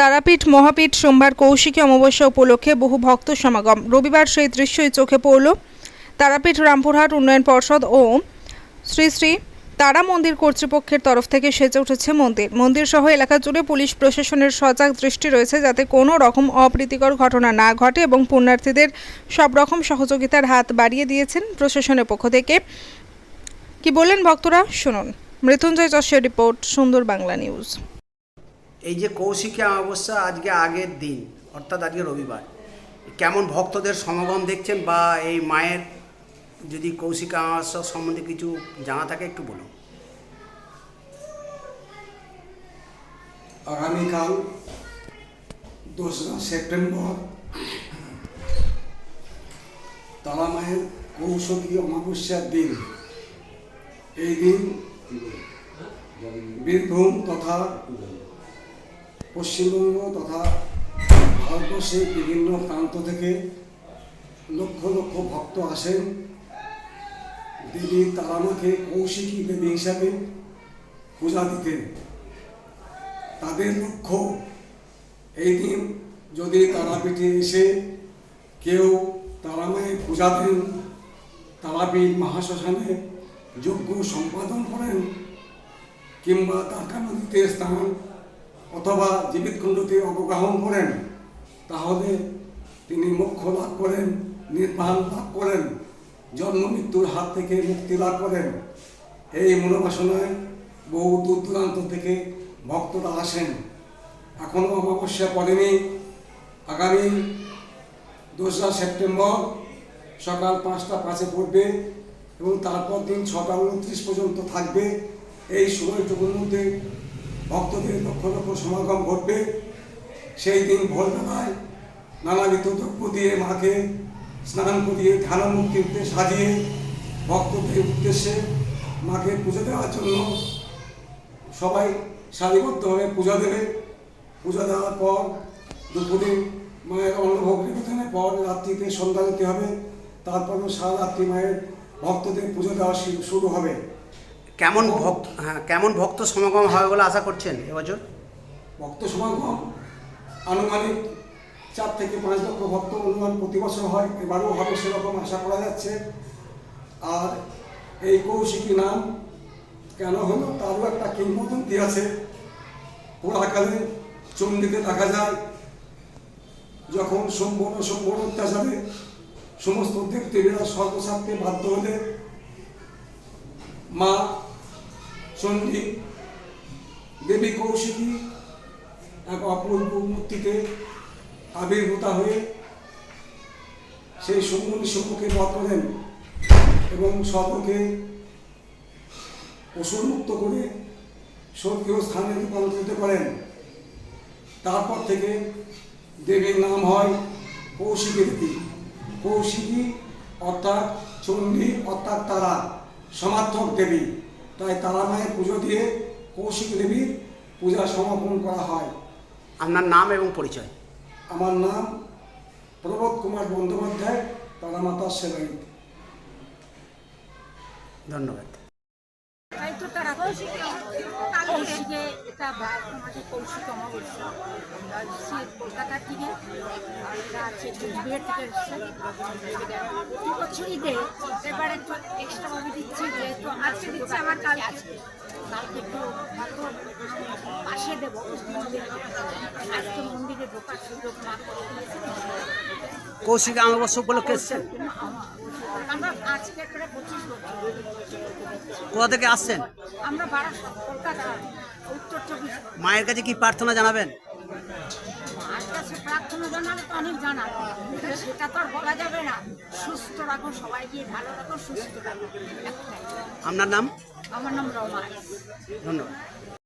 তারাপীঠ মহাপীঠ সোমবার কৌশিকী অমাবস্যা উপলক্ষে বহু ভক্ত সমাগম। রবিবার সেই দৃশ্যই চোখে পড়ল তারাপীঠ রামপুরহাট উন্নয়ন পর্ষদ ও শ্রী শ্রী তারা মন্দির কর্তৃপক্ষের তরফ থেকে সেজে উঠেছে মন্দির। মন্দির সহ এলাকা জুড়ে পুলিশ প্রশাসনের সজাগ দৃষ্টি রয়েছে যাতে কোনো রকম অপ্রীতিকর ঘটনা না ঘটে এবং পুণ্যার্থীদের সব রকম সহযোগিতার হাত বাড়িয়ে দিয়েছেন প্রশাসনের পক্ষ থেকে। কি বললেন ভক্তরা? শুনুন। মৃত্যুঞ্জয় যশের রিপোর্ট, সুন্দর বাংলা নিউজ। এই যে কৌশিকী অমাবস্যা আজকে আগের দিন, অর্থাৎ আজকে রবিবার, কেমন ভক্তদের সমাগম দেখছেন বা এই মায়ের যদি কৌশিকী অমাবস্যা সম্বন্ধে কিছু জানা থাকে একটু বলুন। আগামীকাল দোসরা সেপ্টেম্বর তারা মায়ের কৌশলী অমাবস্যার দিন। এই দিন বীরভূম তথা পশ্চিমবঙ্গ তথা ভারতবর্ষের বিভিন্ন প্রান্ত থেকে লক্ষ লক্ষ ভক্ত আসেন। দেবী তারামাকে কৌশিকী দেবী হিসাবে পূজা দিতেন। তাদের লক্ষ্য এই দিন যদি তারাপীঠে এসে কেউ তারামায়ের পূজা দেন, তারাপীঠ মহাশ্মশানে যজ্ঞ সম্পাদন করেন কিংবা তারকা নদীতে স্নান অথবা জীবিতকুণ্ডতে অবগাহন করেন, তাহলে তিনি মোক্ষ লাভ করেন, নির্বাণ লাভ করেন, জন্ম মৃত্যুর হাত থেকে মুক্তি লাভ করেন। এই মনোবাসনায় বহু দূর দূরান্ত থেকে ভক্তরা আসেন। এখনও অমাবস্যা পড়েনি। আগামী দোসরা সেপ্টেম্বর সকাল পাঁচটা পাঁচে পড়বে এবং তারপর দিন ছটা উনত্রিশ পর্যন্ত থাকবে। এই সময়টুকুর মধ্যে ভক্তদের লক্ষ লক্ষ সমাগম ঘটবে। সেই দিন ভোরবেলায় নানাবিধ দ্রব্য দিয়ে মাকে স্নান করিয়ে ধ্যানমূর্তিতে সাজিয়ে ভক্তদের উদ্দেশ্যে মাকে পুজো দেওয়ার জন্য সবাই সারিবদ্ধভাবে পূজা দেবে। পূজা দেওয়ার পর দুপুরে মায়ের অন্নভোগ নিবেদনের পর রাত্রিতে সন্ধ্যা দিতে হবে। তারপরও সারা রাত্রি মায়ের ভক্তদের পুজো দেওয়া শুরু হবে। কেমন ভক্ত হ্যাঁ কেমন ভক্ত সমাগম হবে বলে আশা করছেন এবছর? ভক্ত সমাগম আনুমানিক চার থেকে পাঁচ লক্ষ ভক্ত অনুমান প্রতি বছর হয়, এবারও হবে সেরকম আশা করা যাচ্ছে। আর এই কৌশিকী নাম কেন হলো? তারও একটা কিংবদন্তি আছে। পুরাকালে চণ্ডীতে দেখা যায়, যখন সম্বর সম্বর অত্যাচারে সমস্ত দেবদেবীরা সর্বস্বার্থে বাধ্য হলে মা চণ্ডী দেবী কৌশিকী এক অপূর্ব মূর্তিতে আবির্ভূতা হয়ে সেই সম্মুখী সম্মুখে বধ করেন এবং সর্বকে অসুরমুক্ত করে স্বর্গীয় স্থানে রূপান্তরিত করেন। তারপর থেকে দেবীর নাম হয় কৌশিকী দেবী কৌশিকী অর্থাৎ চণ্ডী, অর্থাৎ তারা, সমার্থক দেবী। তাই তারা মায়ের পুজো দিয়ে কৌশিক দেবীর পূজা সমাপন করা হয়। আপনার নাম এবং পরিচয়? আমার নাম প্রবোধ কুমার বন্দ্যোপাধ্যায় তারামাতা সেলাই ধন্যবাদ। কৌশিকে এটা আমাদের কৌশিক অমাবস্যা। সে কলকাতা থেকে আর এরা আছে কুচবিহার থেকে এসছে। প্রতি বছরই দেয় এবার একটু এক্সট্রা ভাবে দিচ্ছে যেহেতু আজকে দিচ্ছে আবার কাল কালকে একটু পাশে দেবো মন্দিরে। আজকে মন্দিরে ঢোকার সুযোগ না দিয়েছে। অমাবস্যা উপলক্ষে এসছেন? কোথা থেকে আসছেন? আমরা কলকাতা উত্তর চব্বিশ মায়ের কাছে কি প্রার্থনা জানাবেন? কাছে প্রার্থনা জানালে তো অনেক জানা সেটা তো আর বলা যাবে না। সুস্থ রাখো সবাইকে ভালো রাখো সুস্থ রাখো আপনার নাম? আমার নাম রমা। ধন্যবাদ।